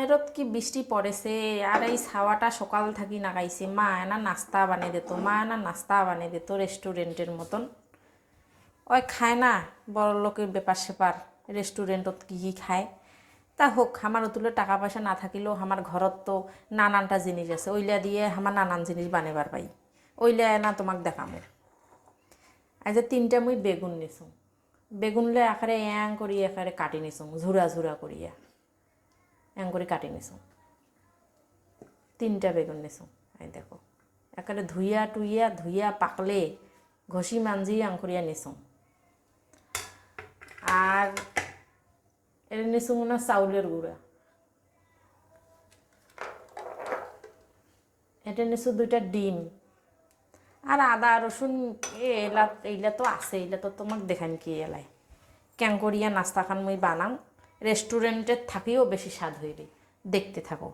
বাহিরত কি বৃষ্টি পড়েছে আর এই ছাওয়াটা সকাল থাকি নাগাইছে। মা, এনা নাস্তা বানিয়ে দিত মা, এনা নাস্তা বানিয়ে দিত রেস্টুরেন্টের মতন। ওই খায় না বড় লোকের ব্যাপার সেপার রেস্টুরেন্টত কি কি খায়। তা হোক আমার অতুলে টাকা পয়সা না থাকিলেও আমার ঘরত তো নানানটা জিনিস আছে ওইলা দিয়ে আমার নানান জিনিস বানাবার পাই। ওইলা না তোমাক দেখামো। আজ তিনটা মুই বেগুন নিছো। বেগুনলে আকারে এং করি একারে কাটি নিছো ঝুরা ঝুরা করিয়া করে কাটি নিছো। তিনটা বেগুন নিছো। এই দেখো, একেবারে ধুইয়া টুইয়া, ধুইয়া পাকলে ঘষি মাঞ্জি আং করিয়া নিছো। আর এটা নিছো মনে হয় চাউলের গুঁড়া। এটা নিছো দুইটা ডিম। আর আদা, রসুন এলা এইলা তো আছে, এইলা তো তোমাক দেখান কি এলাই। ক্যাং করিয়া নাস্তা খান মুই বানাং রেস্টুরেন্টের থাকিও বেশি স্বাদ হইবে। দেখতে থাকো।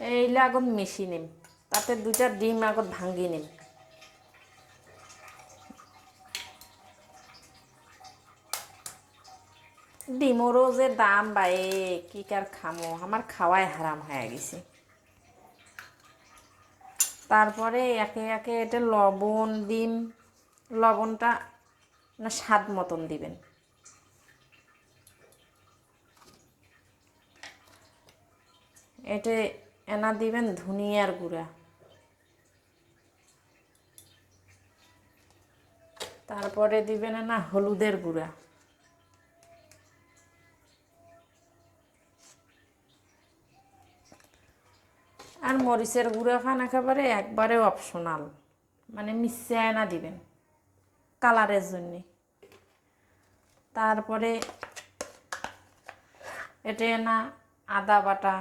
এইলা আগত মেশি নিম। তাতে দুইটা ডিম আগত ভাঙ্গি নিম। ডিমরও যে দাম বায়ে, কি কার খামো? আমার খাওয়াই হারাম হয়ে গেছে। তারপরে একে একে এটা লবণ দিন লবণটা না স্বাদ মতন দিবেন। এটা এনা দিবেন ধনিয়ার গুঁড়া। তারপরে দিবেন না হলুদের গুঁড়া। আর মরিচের গুঁড়া খান একেবারে একবারে অপশনাল মানে মিশিয়ে না দিবেন কালারের জন্যে। তারপরে এটা না আদা বাটা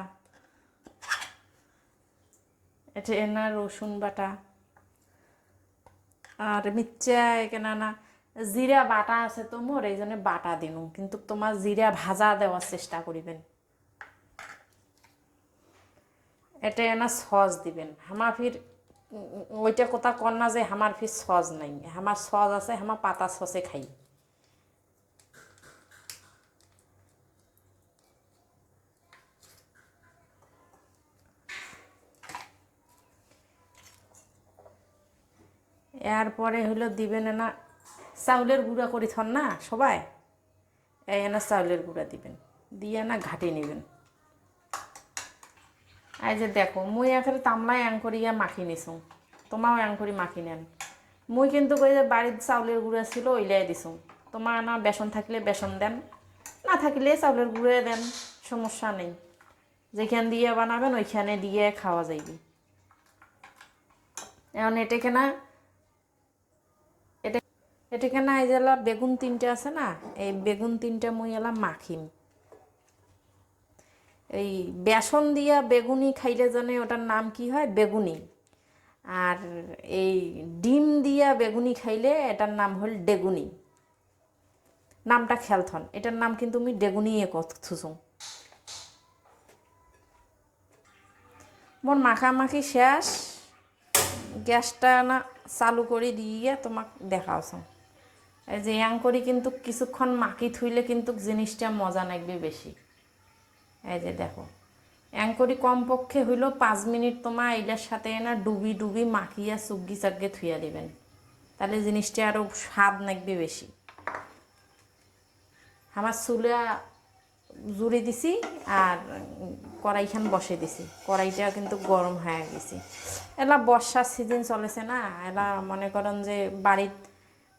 এটা এনা রসুন বাটা। আর মির্চা এখানে না জিরা বাটা আছে তো মোর, এই জন্য বাটা দিনু। কিন্তু তোমার জিরা ভাজা দেওয়ার চেষ্টা করিবেন। এটা এনা সস দিবেন। হামা ফির ওইটা কথা কর না যে আমার ফির সস নাই। আমার সস আছে হামা পাতা সসে খাই। এরপরে হলো দিবেন না চাউলের গুঁড়া করি থন না সবাই? এই না চাউলের গুঁড়া দিবেন। দিয়ে না ঘাটি নেবেন। এই যে দেখো, মুই এখানে তামলাই অ্যাং করিয়া মাখি নিছো। তোমাও অ্যাং করি মাখি নেন। মুই কিন্তু কই যে বাড়ির চাউলের গুঁড়া ছিল ওইলাই দিছো। তোমার না বেসন থাকলে বেসন দেন, না থাকলে চাউলের গুঁড়া দেন, সমস্যা নেই। যেখান দিয়ে বানাবেন, ওইখানে দিয়ে খাওয়া যাইবে। এখন এটাকে না এটাকে না, এই এলা বেগুন তিনটা আছে না, এই বেগুন তিনটা মুই এলা মাখিম। এই বেসন দিয়া বেগুনি খাইলে জানে ওটার নাম কি হয়? বেগুনি। আর এই ডিম দিয়া বেগুনি খাইলে এটার নাম হল ডেগুনি। নামটা খেলথন এটার নাম কিন্তু আমি ডেগুনি এ কথুসুং মোর মাখামাখি শেষ, গ্যাসটা না চালু করে দিয়ে তোমাক দেখাওছো যে ইয়াং করি কিন্তু কিছুক্ষণ মাখি থুইলে কিন্তু জিনিসটা মজা লাগবে বেশি। এই যে দেখো অ্যাঙ্করি কমপক্ষে হইল পাঁচ মিনিট তোমার এইটার সাথে না ডুবি ডুবি মাখিয়া চুগি চাগিয়ে থুইয়া দিবেন। তাহলে জিনিসটা আরও স্বাদ লাগবে বেশি। আমার চুলা জুড়ে দিছি আর কড়াইখান বসে দিছি। কড়াইটা কিন্তু গরম হয়ে গেছি। এলা বর্ষার সিজন চলেছে না, এলা মনে করেন যে বাড়িত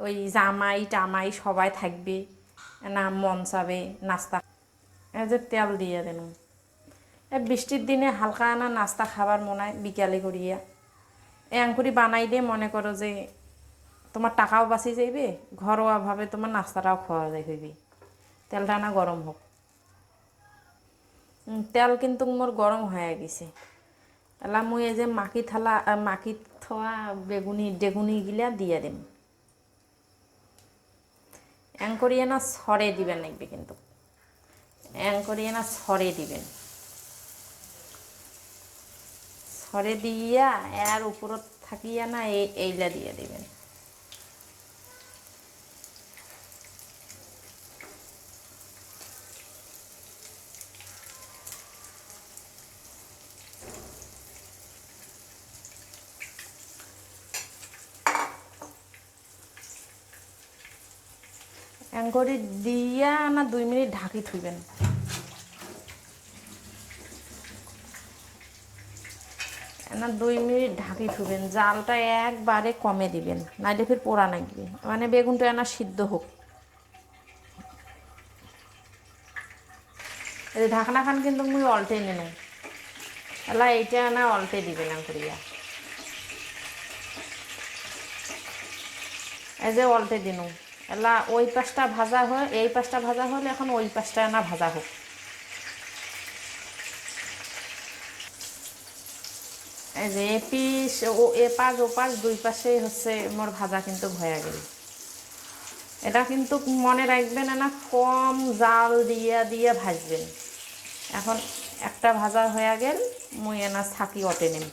ওই জামাই টামাই সবাই থাকবে। না, মন চাবে নাস্তা। যে তেল দিয়ে দেন। বৃষ্টির দিনে হালকা না নাস্তা খাবার মনায় বিকালে করিয়া। আঙ্কুরি বানাইলে মনে করো যে তোমার টাকাও বাঁচি যাইবে, ঘরোয়াভাবে তোমার নাস্তাটাও খাওয়া যায় হইবে তেলটা না গরম হোক। তেল কিন্তু মোর গরম হয়ে গেছে। এলা মুই এই যে মাকি থালা মাকি থোয়া বেগুনি, ডেগুনি গিলা দিয়ে দিম। এং করিয়ে না সরে দিবেন লাগবে কিন্তু। এং করিয়ে না সরে দিবেন। সরে দিয়া এর উপর থাকিয়া না এই এইলা দিয়ে দিবেন। অ্যাঙ্করি দিয়া না দুই মিনিট ঢাকি থুইবেন। না দুই মিনিট ঢাকি থুবেন জালটা একবারে কমে দিবেন, নাইলে ফির পোড়া লাগবে মানে বেগুনটা না সিদ্ধ হোক। এই ঢাকনা খান কিন্তু মুই অল্টে নি নাই। এলা এইটা না অল্টে দিবেন আঙ্কুরিয়া এই যে অল্টে দিনু। এলা, ওই পাশটা ভাজা হয়, এই পাশটা ভাজা হলে, এখন ওই পাশটা না ভাজা হোক এই যে এ পিস ও এ পাশ ও পাশ দুই পাশেই হচ্ছে মোর ভাজা কিন্তু হয়ে গেল। এটা কিন্তু মনে রাখবেন না, কম জাল দিয়া, দিয়ে ভাজবেন। এখন একটা ভাজা হয়ে গেল, মুই এনা থাকি অটে নিম।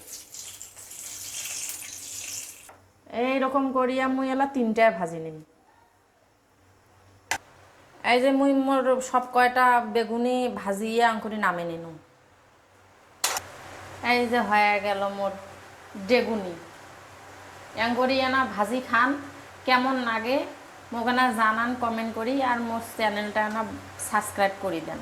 এইরকম করিয়া মুই এলা তিনটায় ভাজি নিম। এই যে মুই মোর সব কয়টা বেগুনি ভাজিয়ে আঙ্কুরি নামে নিনু। এই যে হয়ে গেল মোর ডেগুনি। আঙ্কুরি এনা ভাজি খান, কেমন লাগে মোক জানান, কমেন্ট করি, আর মোর চ্যানেলটা না সাবস্ক্রাইব করি দেন।